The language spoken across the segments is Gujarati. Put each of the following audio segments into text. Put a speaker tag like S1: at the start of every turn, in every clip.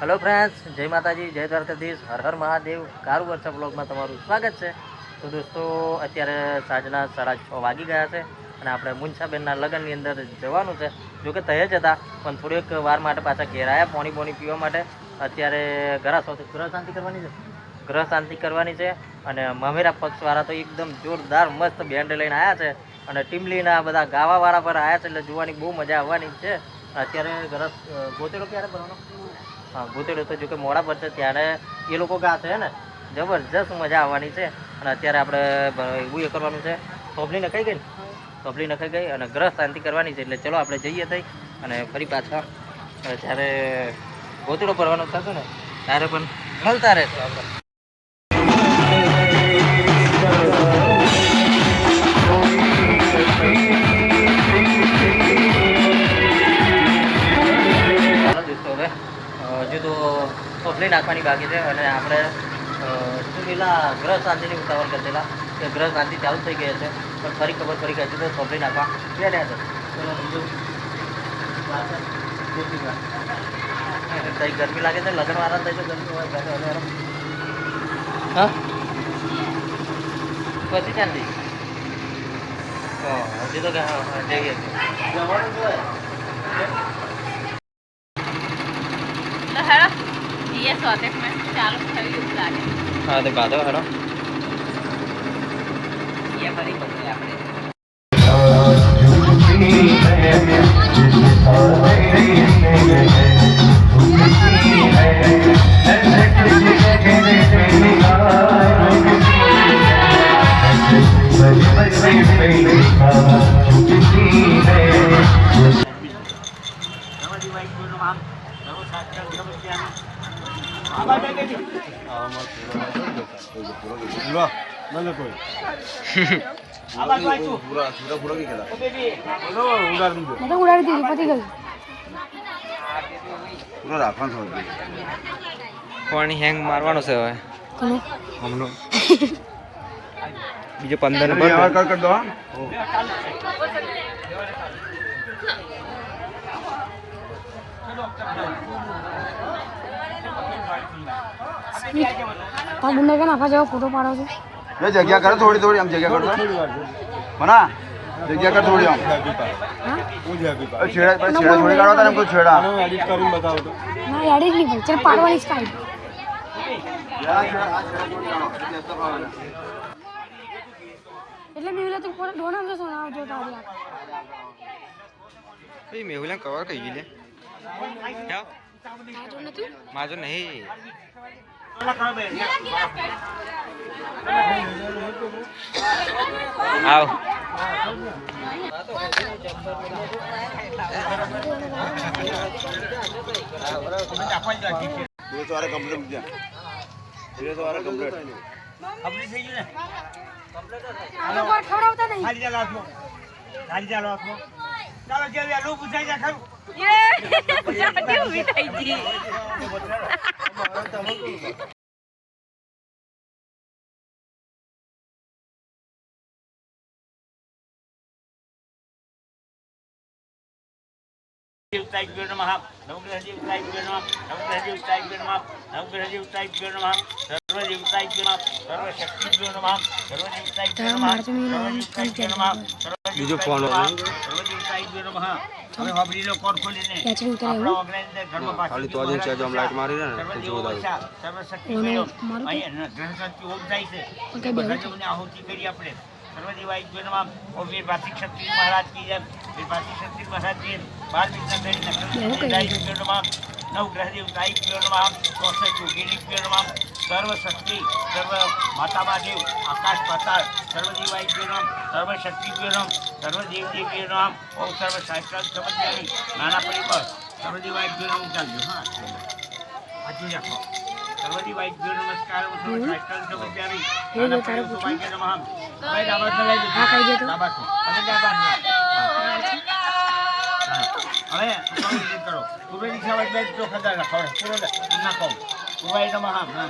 S1: હેલો ફ્રેન્ડ્સ જય માતાજી, જય દ્વારકાધીશ, હર હર મહાદેવ કારુ વર્ષા બ્લોગમાં તમારું સ્વાગત છે. તો દોસ્તો, અત્યારે સાંજના સાડા છ વાગી ગયા છે અને આપણે મુનસાબેનના લગ્નની અંદર જવાનું છે. જોકે તહે જ હતા, પણ થોડીક વાર માટે પાછા ઘેર આવ્યા પોણી પોણી પીવા માટે. અત્યારે ઘરા સૌથી ગ્રહ શાંતિ કરવાની છે? ગ્રહ શાંતિ કરવાની છે અને મમેરા પક્ષવાળા તો એકદમ જોરદાર મસ્ત બેન્ડ લઈને આવ્યા છે અને ટીમલીના બધા ગાવાવાળા પર આવ્યા છે એટલે જોવાની બહુ મજા આવવાની છે. અત્યારે ઘર ગોતેડો ક્યારે ભરવાનો ગોતેડો તો જો કે મોડા પર છે, ત્યારે એ લોકો ગાશે ને? જબરજસ્ત મજા આવવાની છે. અને અત્યારે આપણે એવું એ કરવાનું છે સોપલી નખાઈ ગઈ ને? સોપલી નખાઈ ગઈ અને ગ્રહ શાંતિ કરવાની છે, એટલે ચલો આપણે જઈએ થઈ અને ફરી પાછા. જ્યારે ગોતડો ભરવાનો થશે ને, ત્યારે પણ મળતા રહેશું આપણે. સોપલી નાખવાની બાકી છે અને આપણે શું પેલા ગ્રહ શાંતિની ઉતાવળ કરેલા કે ગ્રહ શાંતિ ચાલુ થઈ ગઈ છે પણ ફરી ખબર પડી ગઈ છે તો પકડી નાખવા બેઠા છે. કેટલી ગરમી લાગે છે લગ્ન વાળા થઈ તો ગરમી હોય. હા પછી હા, હજી તો જઈએ. જવાનું શું હોય?
S2: તો હેડો જઈએ સ્વદેશમાં ચાલુ થયું એવું લાગે.
S1: હા તો કાઢો
S2: આપણે.
S3: મેં તો ઉડાડી દીધી પતી ગયું
S4: ફોન હેંગ મારવાનો છે હવે? હમણો. બીજો પંદર નંબર
S3: તાર બુંદા કે નાખવા જેવો ફોટો પાડો છે?
S5: એ જગ્યા કરો થોડી થોડી આમ જગ્યા કરો મના જગ્યા કર થોડી આમ. છેડા પછી છેડા થોડી કાઢો તારે કરીને કહું તો
S3: ના જ નહીં ચાલ પાડવાની જ કાઢી. એટલે મેં તું ફોટો ડોના તો સોના આવજો તારી આ.
S4: એ મેહુલા કવર કઈ ગઈ લે? ક્યાં?
S3: આ જો
S4: માજો નહીં. આવ.
S5: ધીરે તો આરે કમ્પ્લીટ મૂક્યા ધીરે તો આરે કમ્પ્લીટ
S3: આ લોકો ખવડાવતા નહીં
S2: ઊભી થઈ ગઈ
S3: તારા માર તો મેં નામ કઈ કે
S4: બીજો ફોન
S3: કેચરી ઉતારે ફોન
S4: ખાલી તો જ ચાર્જ આમ લાઈટ મારી રહે ને તો જોર નવ
S3: ઓને મારું તો પણ કઈ બેહું
S6: સર્વશક્તિ સર્વ માતા મહાદેવ આકાશ પાતાળ સર્વદેવાય નામ સર્વશક્તિ નામ સર્વદેવ દેવી નામ ઓમ સર્વ સાહિત્ય સમજ્ઞાની નાના પરિબળ સર્વદેવાય નામ ચાલજો હા આજુ રાખો. સર્વદેવાય નમસ્કાર સર્વ શાસ્ત્ર સમજ્ઞાની નાના પરિબળ
S3: પૂછ્યું?
S6: નમઃ. ભાઈ
S3: હા, કહી.
S6: અને હવે કરો. પૂર્વ દિશામાં બે જો રાખો. પૂરો નાખો. હા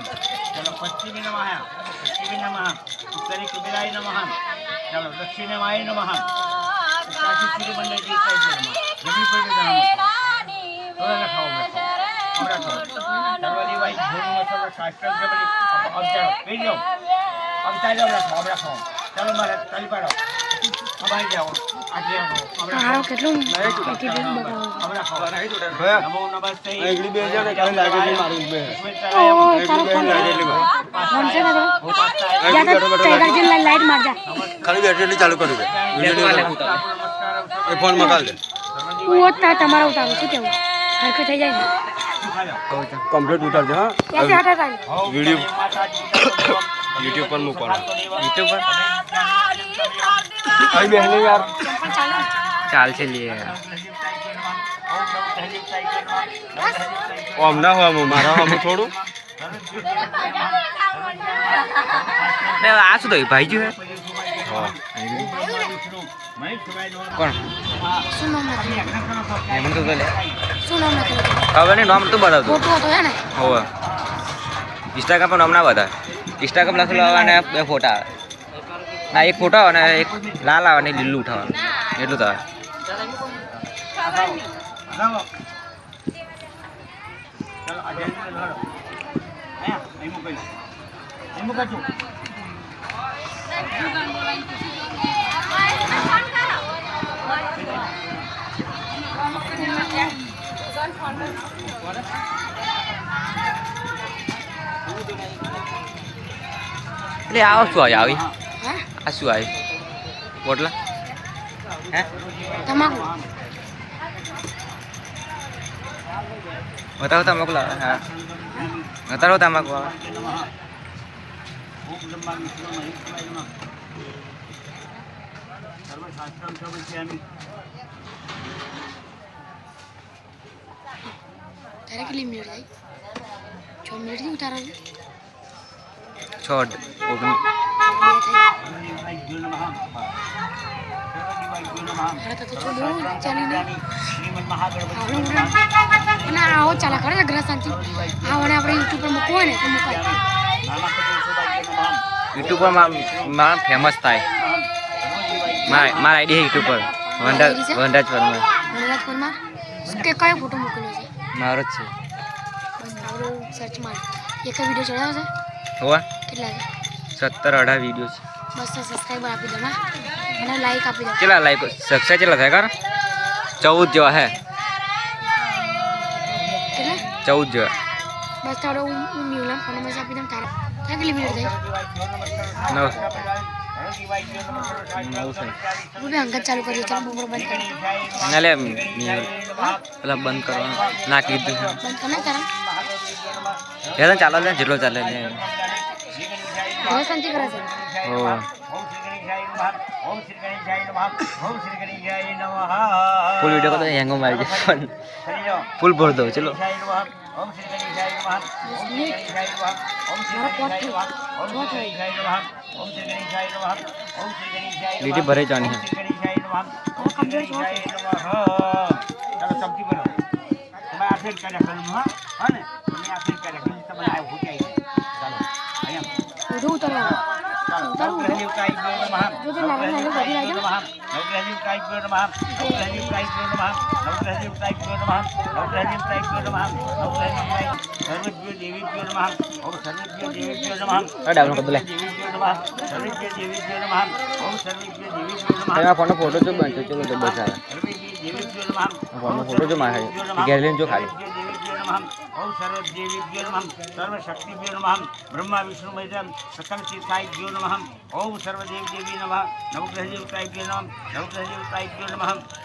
S6: ચલો પશ્ચિમી નમઃ. પશ્ચિમી નમઃ. ઉત્તરી કુબેરાય નમઃ. ચાલો દક્ષિણે માય નમઃ. કાશી મંડળ જી કઈ નમઃ જમી પર જણાવો થોડા લખાવો લખો હમણાં થો. સર્વદેવાય ભૂમિ સર્વ શાસ્ત્ર જબરી અવતારો પેલી જાઓ અવતારો હમણાં થો, હમણાં થો. ચાલો મારે ચાલી પાડો. અમારી જાઓ આજે આવો હમણાં
S3: હારો બતાવો. લાઈટ
S5: ખાલી બેટરી ચાલુ કરી દે. એ ફોનમાં દે.
S3: હું તા તમારા ઉતારો શું કેવું? હરખું થઈ જાય ને.
S5: કમ્પ્લીટ ઉતારજો હા. વીડિયો યુટ્યુબ પર મૂકવાનો.
S4: યુટ્યુબ પર?
S5: અહીં બેહને યાર.
S3: પણ ચાલો.
S4: ચાલશે લીએ
S5: ઓમ ના હોય મારા આમ થોડું.
S4: આ શું થયું? ભાઈ હે? કોણ? એમ તો લે. ખબર નહીં નામ તો
S3: ને?
S4: હોવે. ઇન્સ્ટાગ્રામ પર નામ ના બધા ઇન્સ્ટાગ્રામ લખેલો અને બે ફોટા આવે. ના, એક ફોટો આવે ને એક લાલ આવે ને લીલું ઉઠાવવાનું એટલું તો આવે એટલે આ શું આવી આવી.
S3: હા
S4: આ શું આવે બોટલા? હે?
S3: તમાકુ.
S4: બતાવો તમાકુ લાવે હા. બતાવો તમાકુ આવે
S3: તારે કેટલી મિનિટ થઈ છ મિનિટથી ઉતારો છે
S4: છ ઓગણી.
S3: આવો ચાલે ખરે ને. ગ્રહ શાંતિ આવો ને આપણે યુટ્યુબ પર મૂકવો ને તો મુકાય
S4: યુટ્યુબ પર મારા ફેમસ થાય મારા મારા આઈડી છે યુટ્યુબ પર. વંડા વંડાજ વર્મા
S3: મનરાજ વર્મા કે કયો ફોટો મોકલ્યો છે.
S4: મારો જ છે.
S3: બસ આવડું સર્ચ માર એક વીડિયો ચડાવ્યો છે?
S4: હોવા.
S3: કેટલા છે
S4: સત્તર અઢાર વીડિયો છે.
S3: બસો સબસ્ક્રાઈબર આપી દો અને લાઈક આપી દો.
S4: કેટલા લાઈક સબસ્ક્રાઈબ કેટલા થાય કર ચૌદ જેવા હે. ચૌદ જેવા.
S3: બસ તારો હું હું મ્યુલમ ફોન નંબર આપી દઉં તારા. તારા કેટલી મિનિટ થઈ?
S4: નવ.
S3: અંગત ચાલુ કર્યું ચાલો બપોર બંધ કરી
S4: ના લે પેલા બંધ કરવાનું. ના કીધું.
S3: બંધ કર તારા.
S4: ચાલો લે જેટલો ચાલે લે.
S3: હવે શાંતિ કરે છે
S4: હો ફૂલ વીડિયો કરતો હેંગો મારી જાય પણ ફૂલ ભર દો ચલો લીટી ભરે જવાની હે
S6: ચાલો સમજી બોલો તમે આ ફેર કર્યા કર્યું હા હા ને તમે આ ફેર કર્યા કર્યું તમને આ ભૂચાઈ ચાલો
S4: ફોનનો ફોટો જો બનતો ચલો તો બસ ફોટો જો મારે. ઘેર લઈને જો ખાલી.
S6: ओम सर्वदेवीभ्यो नम, सर्वशक्ति नम, ब्रह्म, विष्णु मैदम सकल तीर्थाभ्यो नम, ओम सर्वदेवी देवी नम नवग्रह देवताभ्यो नम नवग्रह देवताभ्यो नम,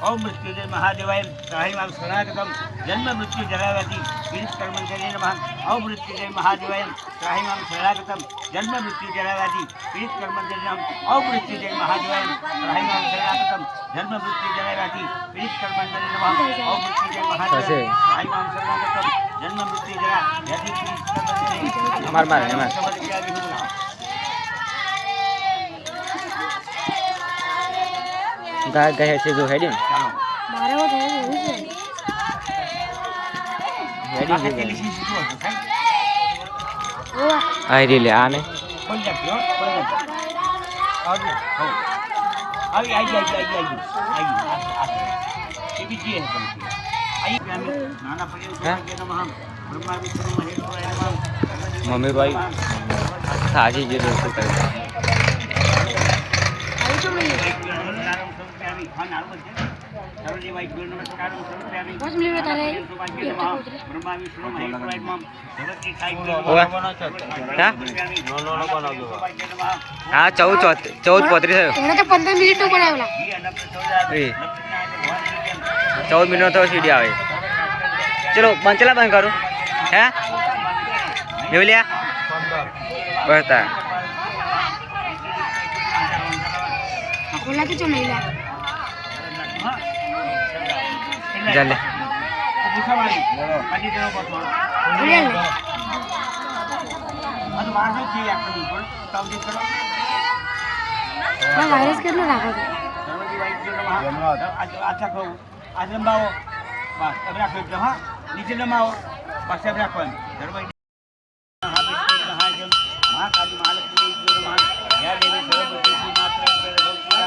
S6: ओम मृत्युदेव महादेवाय सहायम शरणागतम जन्म मृत्यु जगावती जरावती पीड़ितकर्मचरे नम, ओम मृत्युदेव महादेवाय सहायम शरणागतम जन्म मृत्यु जगावती जरावती पीड़ितकर्मचरे नम, ओम मृत्युदेव महादेवाय सहायम शरणागतम जन्म मृत्यु जगावती जरावती पीड़ितकर्मचरे नम, ओम मृत्युदेव महादेवाय सहायम शरणागतम
S4: માર માર એમાં. ગાય ગાય છે જો હેડી ને.
S3: મારે એવો થાય એવું છે?
S4: હેડી
S3: ઓવા
S4: આઈ રે લે આને ને
S6: બ્રહ્મા વિષ્ણુ મહેશ્વરાય નમઃ
S4: આવી આવી આવી આવી આવી આવી.
S3: આવી તો નહીં
S6: નમસ્કારમ આવી હા, નાનું બસ છે. સર્વદેવાય નમસ્કારમ ભાઈ. ભગવતી સાઈ
S4: ઓવે.
S6: સમર્પયામિ.
S4: હા? ચૌદ ચૌદ પોત્રીસ. ચૌદ મિનિટ સીડી આવે ચલો, બંચલા બંધ કરું હે જોઈ લ્યા બસ તાર
S3: ખોલા તો ચો નહીં લા
S4: ચાલ
S3: વાયરસ કેટલો રાખો છો.
S6: આછા કહું. આ લંબાવો. બસ એમ રાખો હા. નીચે લંબાવો. બસ એમ રાખો એમ. સર્વદેવાય મહાજન મહાકાલી મહાલક્ષ્મી દેવી નમઃ. યા દેવી સરસ્વતી શ્રી માત્ર સૌચિતા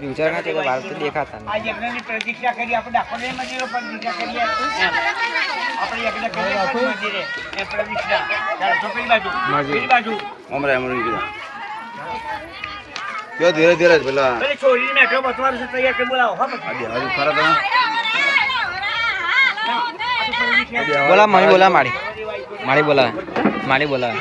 S4: વિચાર કે દેખાતા
S6: આ યજ્ઞની પ્રતીક્ષા કરી આપણે મંદિરો પ્રતીક્ષા કરીએ. આપણે યજ્ઞ કરીએ મંદિરે. એ પ્રતિષ્ઠા ચાલો પેલી બાજુ. પેલી બાજુ.
S5: અમરે અમરે કીધું કયો ધીરે ધીરે પેલા
S6: છોડીને મેઠો બસવાનું છે તૈયાર કરી બોલાવો. હા પછી.
S5: હજુ ખરા તમે.
S4: બોલા મમ્મી બોલા મારી મારી બોલા મારી બોલા.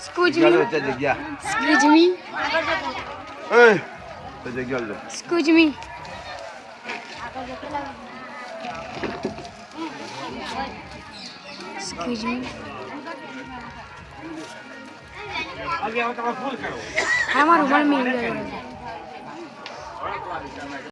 S3: સ્કૂજ મી
S5: વચ્ચે જગ્યા
S3: સ્કૂજ મી
S5: એ તો